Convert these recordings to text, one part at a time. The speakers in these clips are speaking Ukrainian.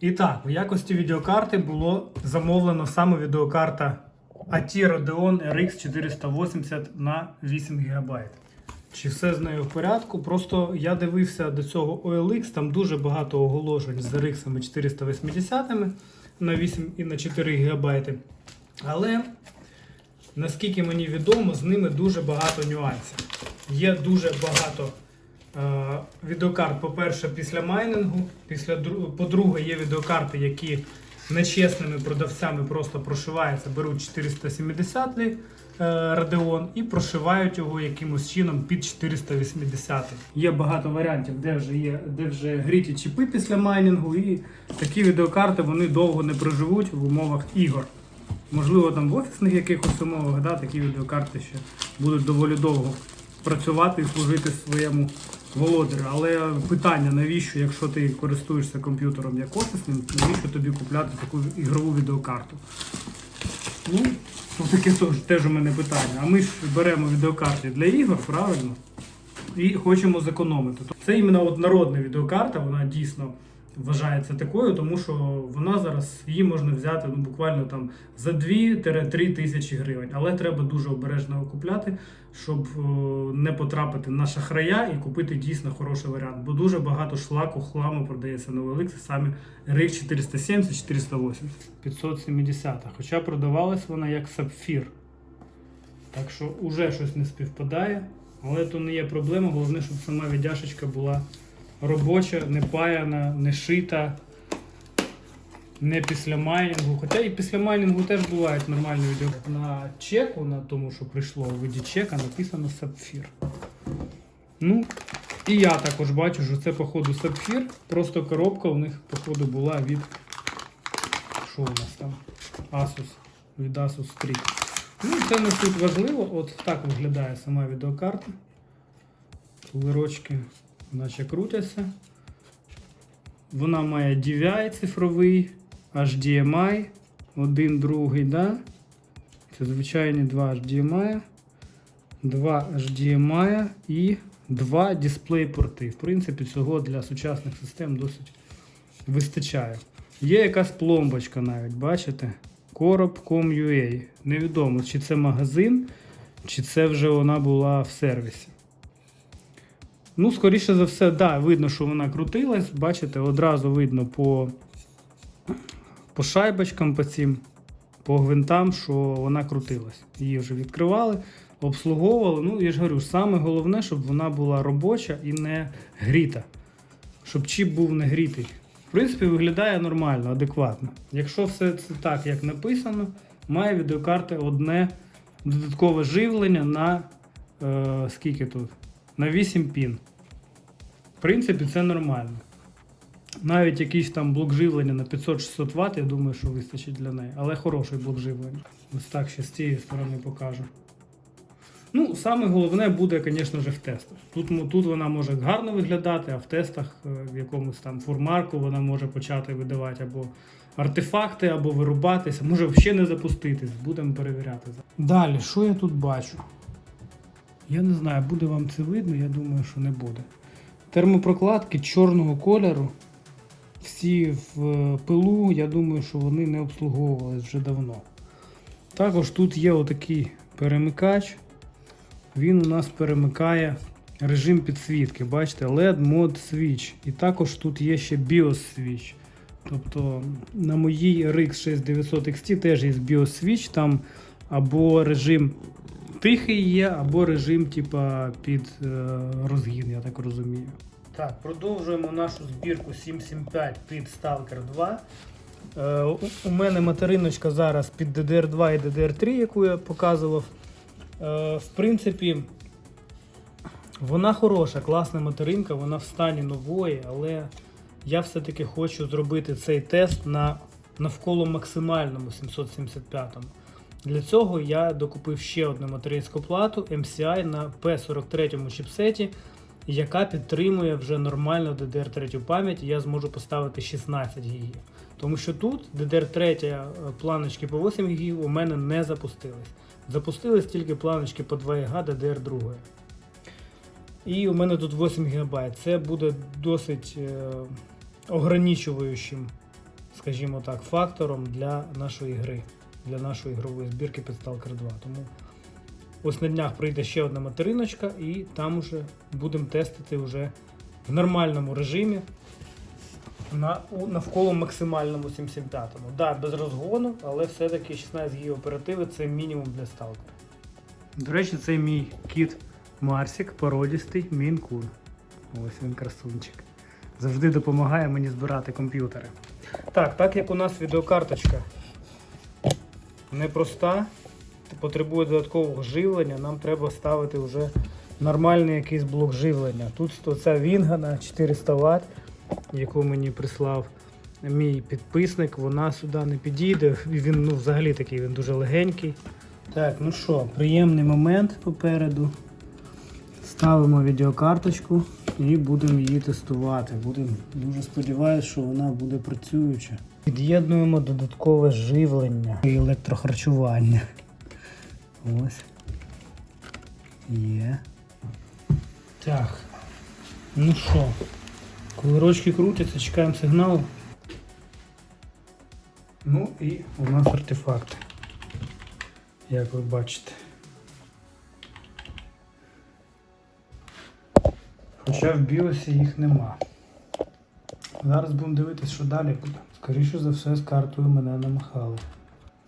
І так, у якості відеокарти було замовлено саме відеокарта AT Radeon RX 480 на 8 ГБ. Чи все з нею в порядку? Просто я дивився до цього OLX, там дуже багато оголошень з RX 480 на 8 і на 4 ГБ. Але наскільки мені відомо, з ними дуже багато нюансів. Є дуже багато відеокарт, по-перше, після майнінгу. Після, по-друге, є відеокарти, які нечесними продавцями просто прошиваються, беруть 470 е, Radeon і прошивають його якимось чином під 480. Є багато варіантів, де вже є, де вже гріті чіпи після майнінгу, і такі відеокарти вони довго не проживуть в умовах ігор. Можливо, там в офісних якихось умовах да, такі відеокарти ще будуть доволі довго працювати і служити своєму володарю. Але питання, навіщо, якщо ти користуєшся комп'ютером як офісним, навіщо тобі купляти таку ігрову відеокарту? Ну, таке теж, у мене питання. А ми ж беремо відеокарти для ігор, правильно? І хочемо зекономити. Це іменно от народна відеокарта, вона дійсно вважається такою, тому що вона зараз її можна взяти ну, буквально там за 2-3 тисячі гривень. Але треба дуже обережно купляти, щоб о, не потрапити на шахрая і купити дійсно хороший варіант. Бо дуже багато шлаку, хламу продається на OLX, самі RX 470, 480, 570. Хоча продавалась вона як сапфір. Так що вже щось не співпадає, але то не є проблема. Головне, щоб сама віддяшечка була робоча, не паяна, не шита, не після майнінгу. Хоча і після майнінгу теж бувають нормальні відео. На чеку, на тому, що прийшло у виді чека, написано сапфір. Ну, і я також бачу, що це, походу, сапфір. Просто коробка у них, походу, була від. Що у нас там? Asus. Від Asus Strix. Ну, це не суть важливо. От так виглядає сама відеокарта. Кулерочки наче крутяться. Вона має DVI цифровий, HDMI, один, другий, да? Це звичайні два HDMI, два HDMI і два дисплей-порти. В принципі, цього для сучасних систем досить вистачає. Є якась пломбочка навіть, бачите? Короб.com.ua. Невідомо, чи це магазин, чи це вже вона була в сервісі. Ну, скоріше за все, да, видно, що вона крутилась. Бачите, одразу видно по, по шайбочкам, по цим, по гвинтам, що вона крутилась. Її вже відкривали, обслуговували. Ну, я ж говорю, саме головне, щоб вона була робоча і не гріта. Щоб чіп був не грітий. В принципі, виглядає нормально, адекватно. Якщо все це так, як написано, має відеокарта одне додаткове живлення на е, скільки тут? На 8 пін. В принципі, це нормально. Навіть якийсь там блок живлення на 500-600 Вт, я думаю, що вистачить для неї. Але хороший блок живлення. Ось так ще з цієї сторони покажу. Ну, саме головне буде, звісно ж, в тестах. Тут, тут вона може гарно виглядати, а в тестах е, в якомусь там фурмарку вона може почати видавати або артефакти, або вирубатися, може взагалі не запуститись. Будемо перевіряти. Далі, що я тут бачу? Я не знаю, буде вам це видно, я думаю, що не буде. Термопрокладки чорного кольору. Всі в е, пилу, я думаю, що вони не обслуговувались вже давно. Також тут є отакий перемикач. Він у нас перемикає режим підсвітки. Бачите, LED Mode Switch. І також тут є ще BIOS Switch. Тобто на моїй RX 6900 XT теж є BIOS Switch, там або режим тихий є, або режим типа, під е, розгін, я так розумію. Так, продовжуємо нашу збірку 775 під Stalker 2. Е, у- мене материночка зараз під DDR2 і DDR3, яку я показував. Е, в принципі, вона хороша, класна материнка, вона в стані нової, але я все-таки хочу зробити цей тест на навколо максимальному 775. Для цього я докупив ще одну материнську плату MCI на P43 чіпсеті, яка підтримує вже нормально DDR3 пам'ять, я зможу поставити 16 ГБ. Тому що тут DDR3 планочки по 8 ГБ у мене не запустились. Запустились тільки планочки по 2 ГБ DDR2. І у мене тут 8 ГБ. Це буде досить е, ограничуючим скажімо так, фактором для нашої гри, для нашої ігрової збірки під Stalker 2. Тому ось на днях прийде ще одна материночка, і там уже будемо тестити вже в нормальному режимі на, у, навколо максимальному 775-му. Да, без розгону, але все-таки 16 ГБ оперативи це мінімум для сталкера. До речі, це мій кіт Марсік, породістий Мінкун. Ось він красунчик. Завжди допомагає мені збирати комп'ютери. Так, так як у нас відеокарточка непроста, потребує додаткового живлення, нам треба ставити вже нормальний якийсь блок живлення. Тут ця Вінга на 400 Вт, яку мені прислав мій підписник, вона сюди не підійде. Він ну, взагалі такий, він дуже легенький. Так, ну що, приємний момент попереду. Ставимо відеокарточку і будемо її тестувати. Будемо дуже сподіваюся, що вона буде працююча. Під'єднуємо додаткове живлення і електрохарчування. Ось. Є. Так. Ну що, коли ручки крутяться, чекаємо сигналу. Ну і у нас артефакти. Як ви бачите. Хоча в біосі їх нема. Зараз будемо дивитися, що далі буде. Скоріше за все, з картою мене намахали.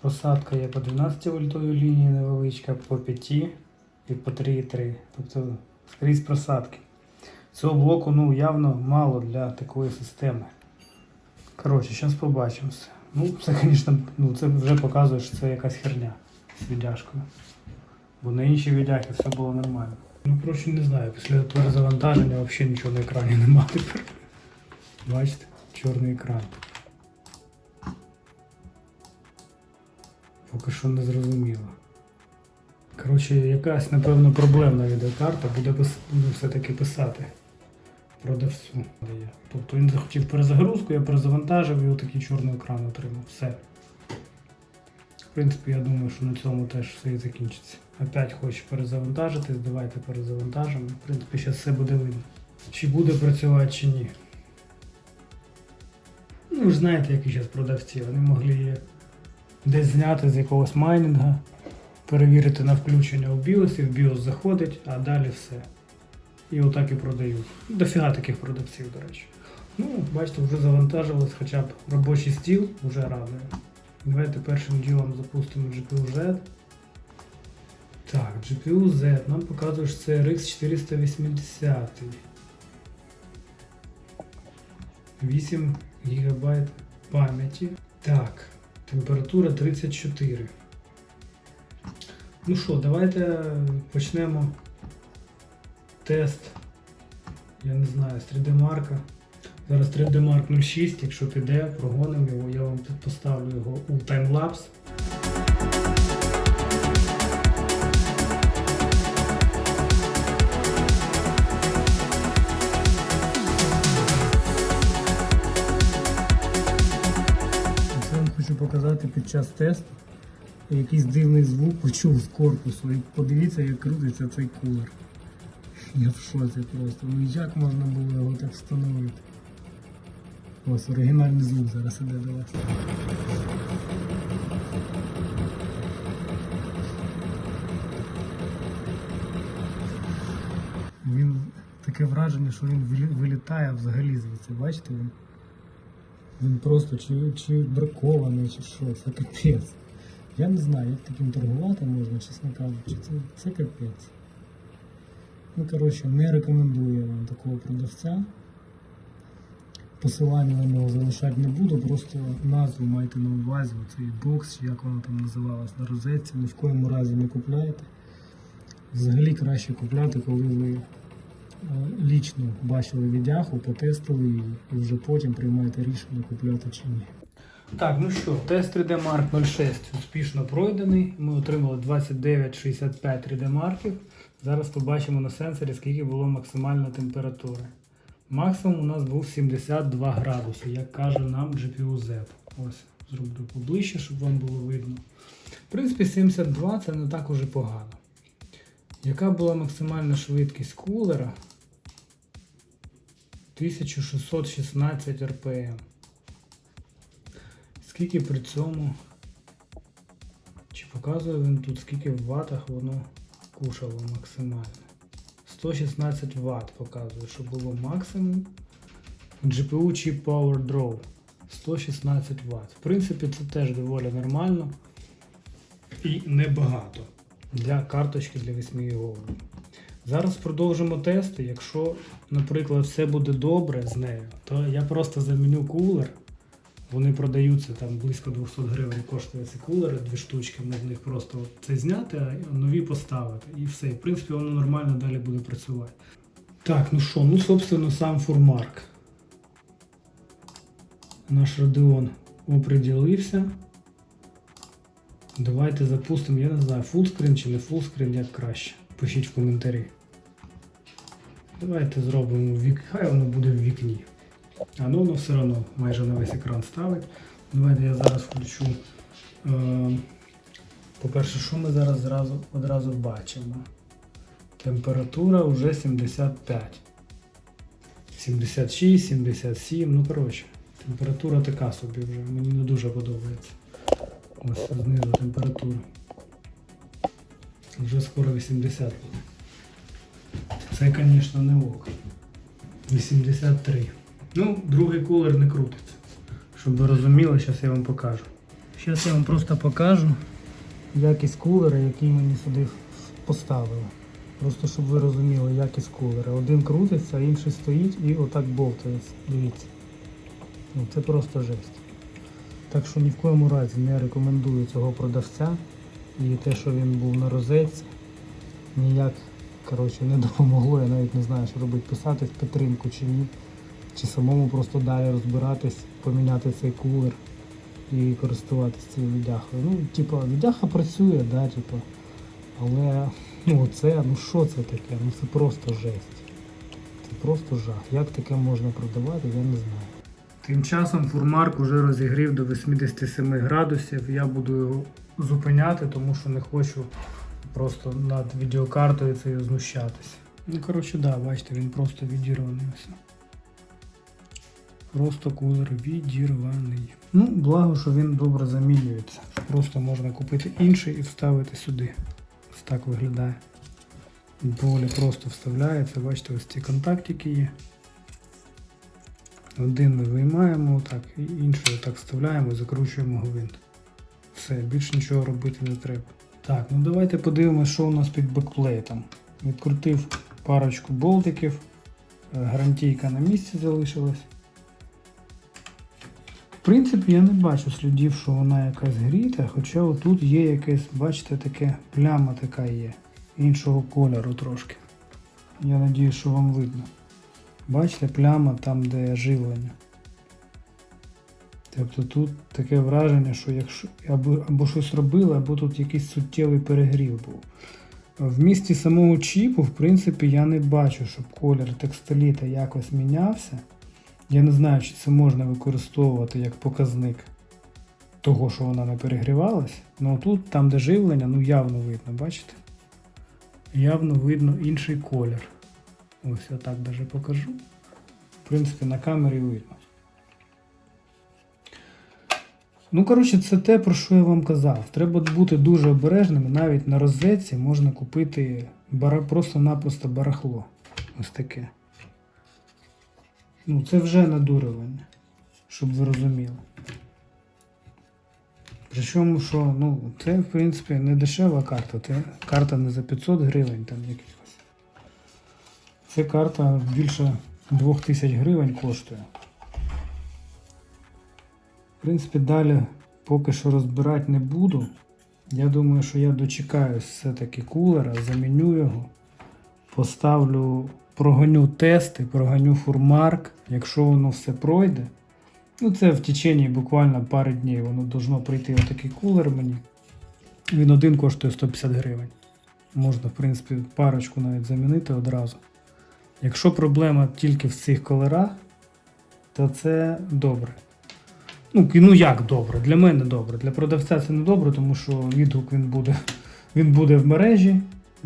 Просадка є по 12 вольтовій лінії невеличка, по 5 і по 3,3. Тобто скрізь просадки. Цього блоку ну, явно мало для такої системи. Коротше, зараз побачимо все. Ну, це, звісно, ну, це вже показує, що це якась херня з віддяжкою. Бо на іншій віддяхі все було нормально. Ну, коротше, не знаю, після перезавантаження взагалі нічого на екрані немає тепер. Бачите, чорний екран. Поки що не зрозуміло. Коротше, якась, напевно, проблемна відеокарта буде, буде все-таки писати продавцю. Тобто він захотів перезагрузку, я перезавантажив і отакий чорний екран отримав. Все. Принципі, я думаю, що на цьому теж все і закінчиться. Опять хоче перезавантажитись, давайте перезавантажимо. В принципі, зараз все буде видно. Чи буде працювати, чи ні. Ну, ж знаєте, які зараз продавці. Вони могли її десь зняти з якогось майнінга, перевірити на включення в BIOS, і в BIOS заходить, а далі все. І отак і продають. Дофіга таких продавців, до речі. Ну, бачите, вже завантажилось хоча б робочий стіл, вже радує. Давайте першим ділом запустимо GPU Z. Так, GPU Z нам показує, що це RX 480. 8 ГБ пам'яті. Так, температура 34. Ну що, давайте почнемо тест. Я не знаю, з 3D Mark. Зараз 3D Mark 06, якщо піде, прогонимо його, я вам тут поставлю його у таймлапс. Хочу показати під час тесту. Якийсь дивний звук почув з корпусу. І подивіться, як крутиться цей кулер. Я в шоці просто. Ну як можна було його так встановити? Ось оригінальний звук зараз іде до вас. Він таке враження, що він вилітає взагалі звідси. Бачите він? Він просто чи, чи бракований, чи що, це капець. Я не знаю, як таким торгувати можна, чесно кажучи, це, це капець. Ну, коротше, не рекомендую я вам такого продавця. Посилання на нього залишати не буду, просто назву майте на увазі, оцей бокс, чи як воно там називалось на розетці, ні в коєму разі не купляйте. Взагалі краще купляти, коли ви е, лічно бачили відяху, потестили її і вже потім приймаєте рішення купляти чи ні. Так, ну що, тест 3D Mark 06 успішно пройдений. Ми отримали 2965 3D марків. Зараз побачимо на сенсорі, скільки було максимальна температура. Максимум у нас був 72 градуси, як каже нам GPU Z. Ось, зроблю поближче, щоб вам було видно. В принципі, 72 це не так уже погано. Яка була максимальна швидкість кулера? 1616 RPM. Скільки при цьому. Чи показує він тут, скільки в ватах воно кушало максимально? 116 Вт показує, що було максимум. GPU Chip Power Draw 116 Вт. В принципі, це теж доволі нормально і небагато для карточки для 8 ГБ. Зараз продовжимо тести. Якщо, наприклад, все буде добре з нею, то я просто заміню кулер. Вони продаються там близько 200 гривень коштує ці кулери, дві штучки, з них просто це зняти, а нові поставити. І все. В принципі, воно нормально далі буде працювати. Так, ну що, ну собственно сам фурмарк. Наш Radeon оприділився. Давайте запустимо, я не знаю, фулскрін чи не фулскрін, як краще. Пишіть в коментарі. Давайте зробимо вік, хай воно буде в вікні. А ну воно все одно майже на весь екран ставить. Давайте я зараз включу. Е, по-перше, що ми зараз зразу, одразу бачимо? Температура вже 75. 76, 77, ну коротше, температура така собі вже, мені не дуже подобається. Ось знизу температура. Вже скоро 80 буде. Це, звісно, не ок. 83. Ну, другий кулер не крутиться. Щоб ви розуміли, зараз я вам покажу. Зараз я вам просто покажу якість кулера, який мені сюди поставили. Просто щоб ви розуміли якість кулера. Один крутиться, а інший стоїть і отак бовтається. Дивіться. Ну, це просто жесть. Так що ні в коєму разі не рекомендую цього продавця. І те, що він був на розетці, ніяк коротше, не допомогло. Я навіть не знаю, що робити, писати в підтримку чи ні. Чи самому просто далі розбиратись, поміняти цей кулер і користуватися цією віддяхою. Ну, типа, віддяха працює, да, типа. Але ну це, ну що це таке? Ну це просто жесть. Це просто жах. Як таке можна продавати, я не знаю. Тим часом фурмарк уже розігрів до 87 градусів. Я буду його зупиняти, тому що не хочу просто над відеокартою цією знущатися. Ну, коротше, да, бачите, він просто відірваний. Просто кулер відірваний. Ну, благо, що він добре замінюється. Просто можна купити інший і вставити сюди. Ось так виглядає. Доволі просто вставляється. Бачите, ось ці контактики є. Один ми виймаємо отак, і інший отак вставляємо закручуємо гвинт. Все, більше нічого робити не треба. Так, ну давайте подивимося, що у нас під бекплейтом. Відкрутив парочку болтиків. Е, Гарантійка на місці залишилась. Принципі, я не бачу слідів, що вона якась гріта, хоча отут є якесь, бачите, таке пляма така є. Іншого кольору трошки. Я надію, що вам видно. Бачите, пляма там, де живлення. Тобто тут таке враження, що якщо або, або щось робили, або тут якийсь суттєвий перегрів був. В місті самого чіпу, в принципі, я не бачу, щоб колір текстоліта якось мінявся. Я не знаю, чи це можна використовувати як показник того, що вона не перегрівалась. Ну тут, там, де живлення, ну явно видно, бачите? Явно видно інший колір. Ось я так даже покажу. В принципі, на камері видно. Ну, коротше, це те, про що я вам казав. Треба бути дуже обережними. Навіть на розетці можна купити просто-напросто барахло. Ось таке. Ну, це вже надурювання, щоб ви розуміли. Причому, що ну, це, в принципі, не дешева карта. Це карта не за 500 гривень там якихось. Це карта більше 2000 гривень коштує. В принципі, далі поки що розбирати не буду. Я думаю, що я дочекаюсь все-таки кулера, заміню його, поставлю, прогоню тести, прогоню фурмарк. Якщо воно все пройде, ну це в течение буквально пари днів воно должно прийти отакий кулер мені. Він один коштує 150 гривень. Можна, в принципі, парочку навіть замінити одразу. Якщо проблема тільки в цих колерах, то це добре. Ну, ну як добре? Для мене добре. Для продавця це не добре, тому що відгук він буде, він буде в мережі.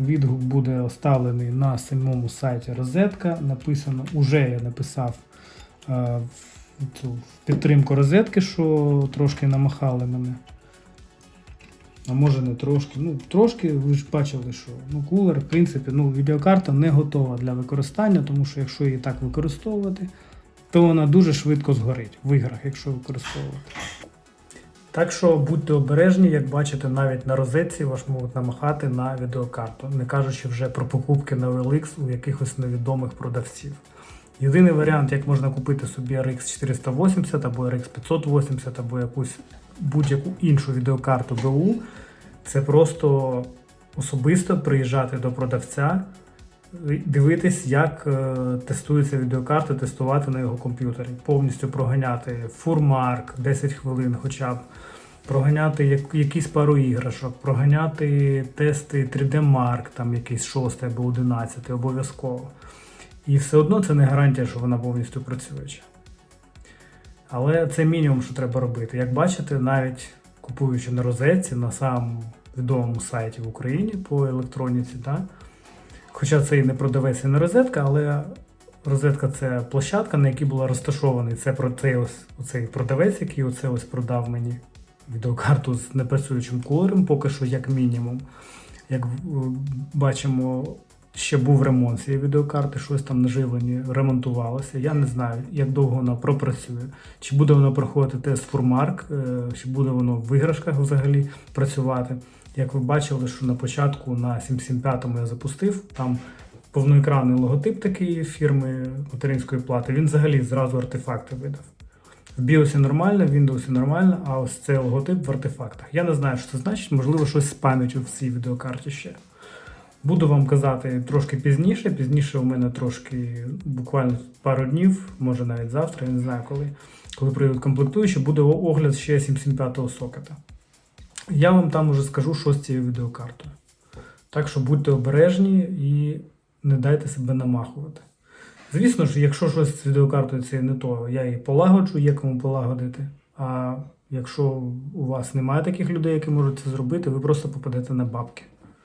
Відгук буде оставлений на самому сайті розетка. Написано, уже я написав е, цю підтримку розетки, що трошки намахали мене. А може не трошки. Ну, трошки, ви ж бачили, що ну, кулер, в принципі, ну, відеокарта не готова для використання, тому що якщо її так використовувати, то вона дуже швидко згорить в іграх, якщо використовувати. Так що будьте обережні, як бачите, навіть на розетці вас можуть намахати на відеокарту, не кажучи вже про покупки на OLX у якихось невідомих продавців. Єдиний варіант, як можна купити собі RX 480 або RX 580 або якусь будь-яку іншу відеокарту БУ, це просто особисто приїжджати до продавця, дивитись, як е, тестується відеокарта, тестувати на його комп'ютері, повністю проганяти фурмарк 10 хвилин хоча б, проганяти якісь пару іграшок, проганяти тести 3D Mark, там якийсь 6 або 11 обов'язково. І все одно це не гарантія, що вона повністю працююча. Але це мінімум, що треба робити. Як бачите, навіть купуючи на розетці на самому відомому сайті в Україні по електроніці, да? Хоча це і не продавець, і не розетка, але розетка це площадка, на якій була розташований це про цей ось оцей продавець, який оце ось продав мені відеокарту з непрацюючим кулером, поки що як мінімум. Як е, бачимо, ще був ремонт цієї відеокарти, щось там на живленні ремонтувалося. Я не знаю, як довго вона пропрацює. Чи буде вона проходити тест Фурмарк, е, чи буде воно в іграшках взагалі працювати. Як ви бачили, що на початку на 775 я запустив, там повноекранний логотип такий фірми материнської плати, він взагалі зразу артефакти видав. В BIOS нормально, в Windows нормально, а ось цей логотип в артефактах. Я не знаю, що це значить, можливо, щось з пам'яттю в цій відеокарті ще. Буду вам казати трошки пізніше. Пізніше у мене трошки буквально пару днів, може навіть завтра, я не знаю коли. Коли прийдуть комплектуючі, буде огляд ще 775-го сокета. Я вам там уже скажу, що з цією відеокартою. Так що будьте обережні і не дайте себе намахувати. Звісно ж, якщо щось з відеокартою це не то, я її полагоджу, є кому полагодити. А якщо у вас немає таких людей, які можуть це зробити, ви просто попадете на бабки.